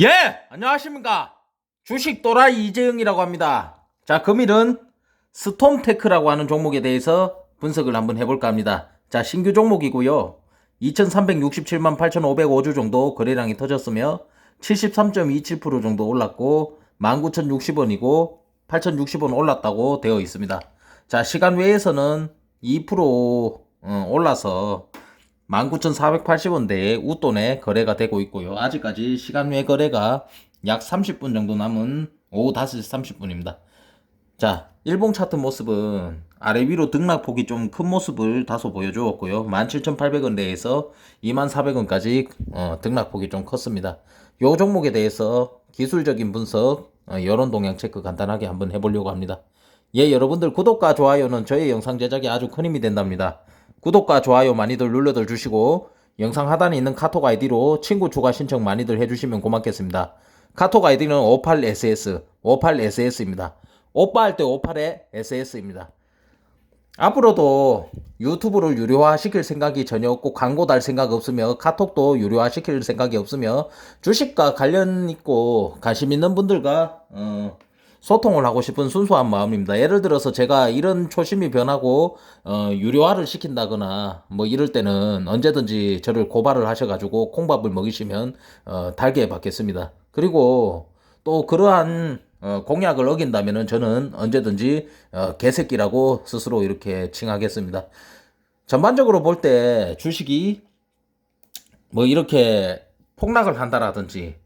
예! 안녕하십니까. 주식 또라이 이재영이라고 합니다. 자, 금일은 스톰테크라고 하는 종목에 대해서 분석을 한번 해볼까 합니다. 자, 신규 종목이고요. 2367만 8505주 정도 거래량이 터졌으며 73.27% 정도 올랐고 19,060원이고 8,060원 올랐다고 되어 있습니다. 자, 시간 외에서는 2% 어, 올라서 19,480원대의 웃돈에 거래가 되고 있고요. 아직까지 시간 외 거래가 약 30분 정도 남은 오후 5시 30분입니다. 자, 일봉 차트 모습은 아래 위로 등락폭이 좀 큰 모습을 다소 보여주었고요. 17,800원대에서 24,400원까지 어, 등락폭이 좀 컸습니다. 요 종목에 대해서 기술적인 분석, 어, 여론 동향 체크 간단하게 한번 해보려고 합니다. 예, 여러분들 구독과 좋아요는 저의 영상 제작에 아주 큰 힘이 된답니다. 구독과 좋아요 많이들 눌러들 주시고 영상 하단에 있는 카톡 아이디로 친구 추가 신청 많이들 해주시면 고맙겠습니다. 카톡 아이디는 58ss, 58ss입니다. 오빠 할 때 58에 ss입니다. 앞으로도 유튜브를 유료화 시킬 생각이 전혀 없고 광고 달 생각 없으며 카톡도 유료화 시킬 생각이 없으며 주식과 관련 있고 관심 있는 분들과 어, 소통을 하고 싶은 순수한 마음입니다. 예를 들어서 제가 이런 초심이 변하고 어, 유료화를 시킨다거나 뭐 이럴 때는 언제든지 저를 고발을 하셔가지고 콩밥을 먹이시면 어, 달게 받겠습니다. 그리고 또 그러한 어, 공약을 어긴다면은 저는 언제든지 어, 개새끼라고 스스로 이렇게 칭하겠습니다. 전반적으로 볼 때 주식이 뭐 이렇게 폭락을 한다라든지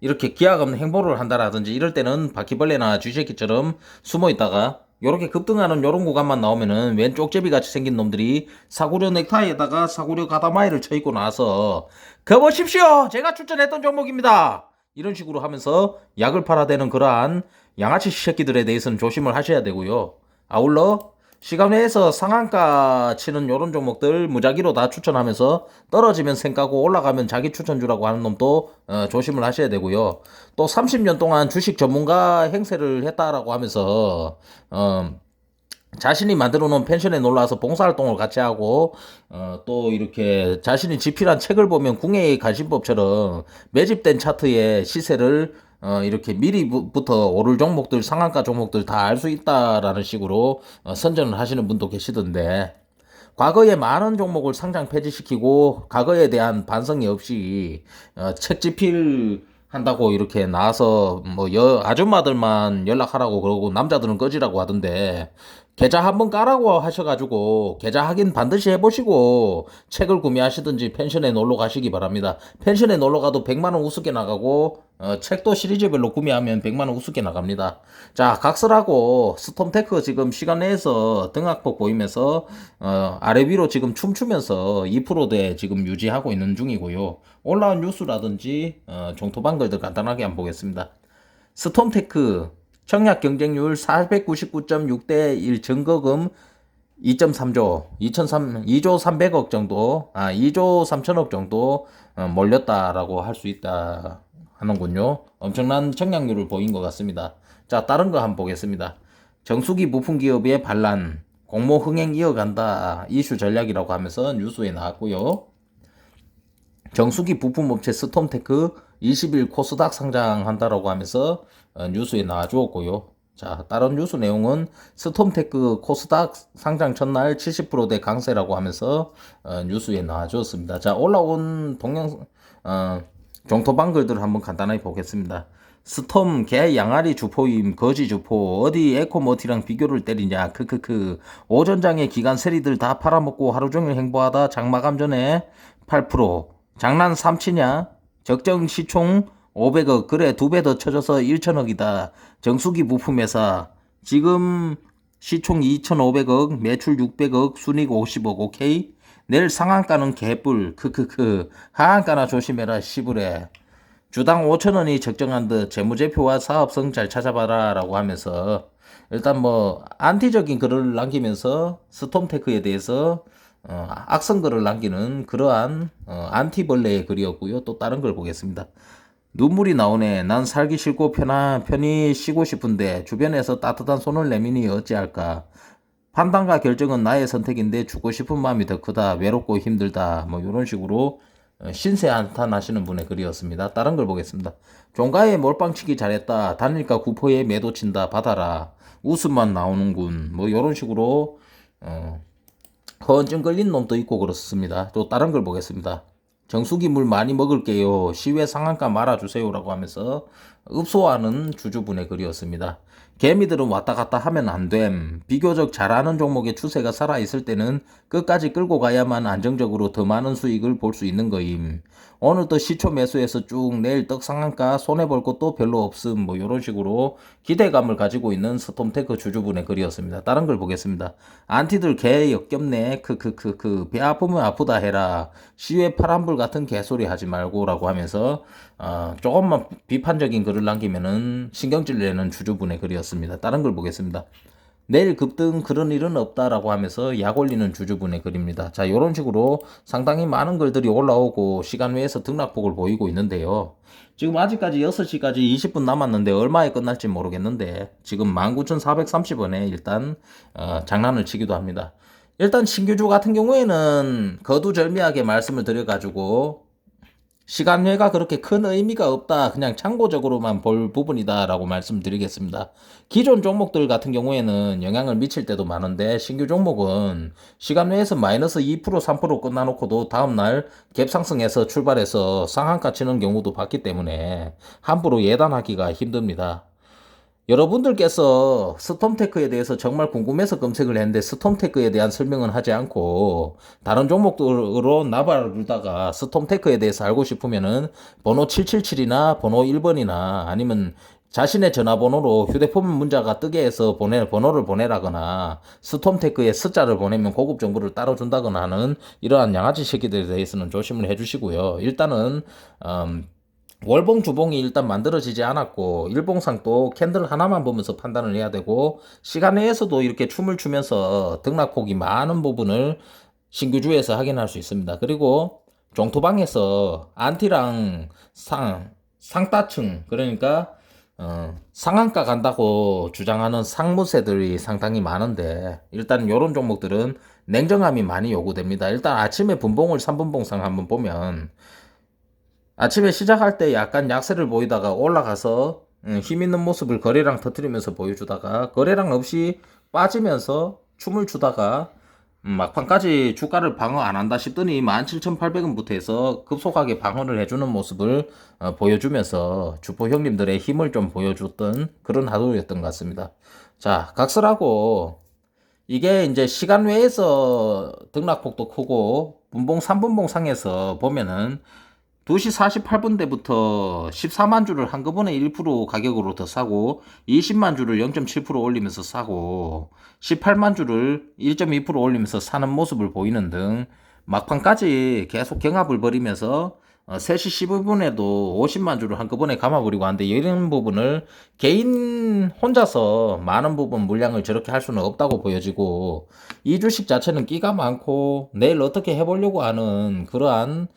이렇게 기약 없는 행보를 한다라든지 이럴 때는 바퀴벌레나 쥐새끼처럼 숨어 있다가 요렇게 급등하는 요런 구간만 나오면은 왼 쪽제비 같이 생긴 놈들이 사구려 넥타이에다가 사구려 가다마이를 쳐 입고 나서 그 보십시오! 제가 추천했던 종목입니다! 이런 식으로 하면서 약을 팔아대는 그러한 양아치 새끼들에 대해서는 조심을 하셔야 되고요. 아울러 시간 외에서 상한가 치는 요런 종목들 무작위로 다 추천하면서 떨어지면 생까고 올라가면 자기 추천주라고 하는 놈도 어, 조심을 하셔야 되고요. 또 30년 동안 주식 전문가 행세를 했다라고 하면서 어, 자신이 만들어 놓은 펜션에 놀러와서 봉사활동을 같이 하고 어, 또 이렇게 자신이 집필한 책을 보면 궁예의 간신법처럼 매집된 차트의 시세를 어, 이렇게 미리부터 오를 종목들, 상한가 종목들 다 알 수 있다라는 식으로 어, 선전을 하시는 분도 계시던데, 과거에 많은 종목을 상장 폐지시키고, 과거에 대한 반성이 없이, 어, 책집필 한다고 이렇게 나와서, 뭐, 여, 아줌마들만 연락하라고 그러고, 남자들은 꺼지라고 하던데, 계좌 한번 까라고 하셔가지고 계좌 확인 반드시 해보시고 책을 구매하시든지 펜션에 놀러 가시기 바랍니다. 펜션에 놀러 가도 100만 원 우습게 나가고 어, 책도 시리즈별로 구매하면 100만 원 우습게 나갑니다. 자 각설하고 스톰테크 지금 시간 내에서 등악폭 보이면서 어, 아래 위로 지금 춤추면서 2%대 지금 유지하고 있는 중이고요. 올라온 뉴스라든지 어, 종토방글들 간단하게 한번 보겠습니다. 스톰테크 청약 경쟁률 499.6대 1 증거금 2.3조, 2003, 2조 300억 정도, 아, 2조 3천억 정도 어, 몰렸다라고 할 수 있다 하는군요. 엄청난 청약률을 보인 것 같습니다. 자, 다른 거 한번 보겠습니다. 정수기 부품 기업의 반란, 공모 흥행 이어간다 이슈 전략이라고 하면서 뉴스에 나왔고요. 정수기 부품업체 스톰테크 20일 코스닥 상장한다라고 하면서 어, 뉴스에 나와주었고요. 자, 다른 뉴스 내용은 스톰테크 코스닥 상장 첫날 70%대 강세라고 하면서 어, 뉴스에 나와주었습니다. 자, 올라온 동영 어, 종토방 글들을 한번 간단하게 보겠습니다. 스톰 개 양아리 주포임 거지 주포 어디 에코머티랑 비교를 때리냐 크크크 오전장에 기간 세리들 다 팔아먹고 하루 종일 행보하다 장마감 전에 8% 장난 삼치냐? 적정 시총 500억 그래 두 배 더 쳐져서 1천억이다. 정수기 부품회사. 지금 시총 2,500억 매출 600억 순익 50억 오케이? 내일 상한가는 개뿔. 크크크. 하한가나 조심해라 시부래 주당 5천원이 적정한 듯 재무제표와 사업성 잘 찾아봐라 라고 하면서. 일단 뭐 안티적인 글을 남기면서 스톰테크에 대해서 어, 악성글을 남기는 그러한 어, 안티벌레의 글이었고요. 또 다른 걸 보겠습니다. 눈물이 나오네. 난 살기 싫고 편한 편히 쉬고 싶은데 주변에서 따뜻한 손을 내미니 어찌할까. 판단과 결정은 나의 선택인데 죽고 싶은 마음이 더 크다. 외롭고 힘들다. 뭐 이런 식으로 어, 신세 한탄하시는 분의 글이었습니다. 다른 걸 보겠습니다. 종가에 몰빵치기 잘했다. 단일가 구포에 매도 친다. 받아라. 웃음만 나오는군. 뭐 이런 식으로 어, 허언증 걸린 놈도 있고 그렇습니다. 또 다른 걸 보겠습니다. 정수기 물 많이 먹을게요. 시외 상한가 말아주세요라고 하면서 읍소하는 주주분의 글이었습니다. 개미들은 왔다 갔다 하면 안 됨. 비교적 잘하는 종목의 추세가 살아있을 때는 끝까지 끌고 가야만 안정적으로 더 많은 수익을 볼 수 있는 거임. 오늘도 시초 매수해서 쭉 내일 떡 상한가 손해볼 것도 별로 없음. 뭐 이런 식으로 기대감을 가지고 있는 스톰테크 주주분의 글이었습니다. 다른 걸 보겠습니다. 안티들 개 역겹네. 크크크크 배 아프면 아프다 해라. 시외 파란불 같은 개소리 하지 말고 라고 하면서 어, 조금만 비판적인 글을 남기면은 신경질 내는 주주분의 글이었습니다. 다른 걸 보겠습니다. 내일 급등 그런 일은 없다라고 하면서 약 올리는 주주분의 글입니다. 자, 이런 식으로 상당히 많은 글들이 올라오고 시간 외에서 등락폭을 보이고 있는데요. 지금 아직까지 6시까지 20분 남았는데 얼마에 끝날지 모르겠는데 지금 19,430원에 일단 어, 장난을 치기도 합니다. 일단 신규주 같은 경우에는 거두절미하게 말씀을 드려가지고 시간외가 그렇게 큰 의미가 없다. 그냥 참고적으로만 볼 부분이다라고 말씀드리겠습니다. 기존 종목들 같은 경우에는 영향을 미칠 때도 많은데 신규 종목은 시간외에서 마이너스 2% 3% 끝나놓고도 다음날 갭상승해서 출발해서 상한가 치는 경우도 봤기 때문에 함부로 예단하기가 힘듭니다. 여러분들께서 스톰테크에 대해서 정말 궁금해서 검색을 했는데 스톰테크에 대한 설명은 하지 않고 다른 종목들로 나발을 불다가 스톰테크에 대해서 알고 싶으면은 번호 777이나 번호 1번이나 아니면 자신의 전화번호로 휴대폰 문자가 뜨게 해서 보내, 번호를 보내라거나 스톰테크에 숫자를 보내면 고급 정보를 따로 준다거나 하는 이러한 양아치 새끼들에 대해서는 조심을 해주시고요. 일단은, 음, 월봉 주봉이 일단 만들어지지 않았고 일봉상도 캔들 하나만 보면서 판단을 해야 되고 시간 내에서도 이렇게 춤을 추면서 등락폭이 많은 부분을 신규주에서 확인할 수 있습니다. 그리고 종토방에서 안티랑 상 상따층 그러니까 어, 상한가 간다고 주장하는 상무세들이 상당히 많은데 일단 이런 종목들은 냉정함이 많이 요구됩니다. 일단 아침에 분봉을 3분봉상 한번 보면 아침에 시작할 때 약간 약세를 보이다가 올라가서 음, 힘 있는 모습을 거래량 터트리면서 보여주다가 거래량 없이 빠지면서 춤을 추다가 음, 막판까지 주가를 방어 안 한다 싶더니 17,800원부터 해서 급속하게 방어를 해주는 모습을 어, 보여주면서 주포 형님들의 힘을 좀 보여줬던 그런 하루였던 것 같습니다. 자, 각설하고 이게 이제 시간 외에서 등락폭도 크고 분봉 3분봉 상에서 보면은 2시 48분대부터 14만 주를 한꺼번에 1% 가격으로 더 사고 20만 주를 0.7% 올리면서 사고 18만 주를 1.2% 올리면서 사는 모습을 보이는 등 막판까지 계속 경합을 벌이면서 3시 15분에도 50만 주를 한꺼번에 감아버리고 하는데 이런 부분을 개인 혼자서 많은 부분 물량을 저렇게 할 수는 없다고 보여지고 이 주식 자체는 끼가 많고 내일 어떻게 해보려고 하는 그러한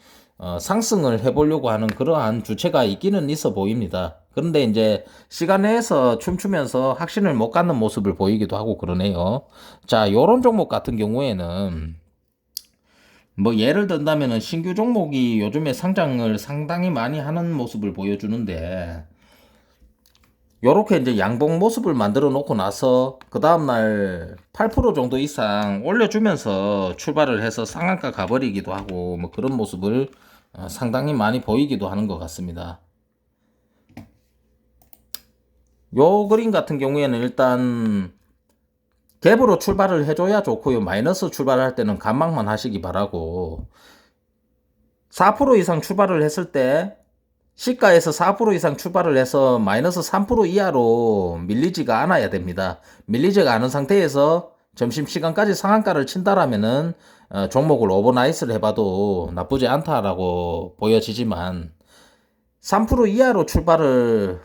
어, 상승을 해보려고 하는 그러한 주체가 있기는 있어 보입니다. 그런데 이제 시간 내에서 춤추면서 확신을 못 갖는 모습을 보이기도 하고 그러네요. 자, 요런 종목 같은 경우에는 뭐 예를 든다면은 신규 종목이 요즘에 상장을 상당히 많이 하는 모습을 보여주는데 요렇게 이제 양봉 모습을 만들어 놓고 나서 그 다음날 8% 정도 이상 올려주면서 출발을 해서 상한가 가버리기도 하고 뭐 그런 모습을 어, 상당히 많이 보이기도 하는 것 같습니다. 요 그림 같은 경우에는 일단 갭으로 출발을 해줘야 좋고요. 마이너스 출발할 때는 감망만 하시기 바라고 4% 이상 출발을 했을 때 시가에서 4% 이상 출발을 해서 마이너스 3% 이하로 밀리지가 않아야 됩니다. 밀리지가 않은 상태에서 점심시간까지 상한가를 친다라면은 어, 종목을 오버나이스를 해봐도 나쁘지 않다라고 보여지지만 3% 이하로 출발을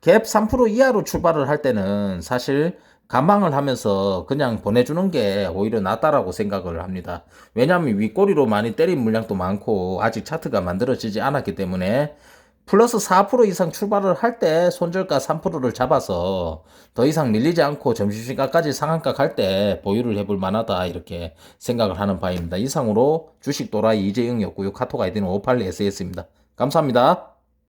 갭 3% 이하로 출발을 할 때는 사실 감망을 하면서 그냥 보내주는 게 오히려 낫다라고 생각을 합니다. 왜냐하면 윗꼬리로 많이 때린 물량도 많고 아직 차트가 만들어지지 않았기 때문에 플러스 4% 이상 출발을 할 때 손절가 3%를 잡아서 더 이상 밀리지 않고 점심시가까지 상한가 갈 때 보유를 해볼 만하다 이렇게 생각을 하는 바입니다. 이상으로 주식 도라이 이재영이었고요. 카톡 아이디는 58SS입니다. 감사합니다.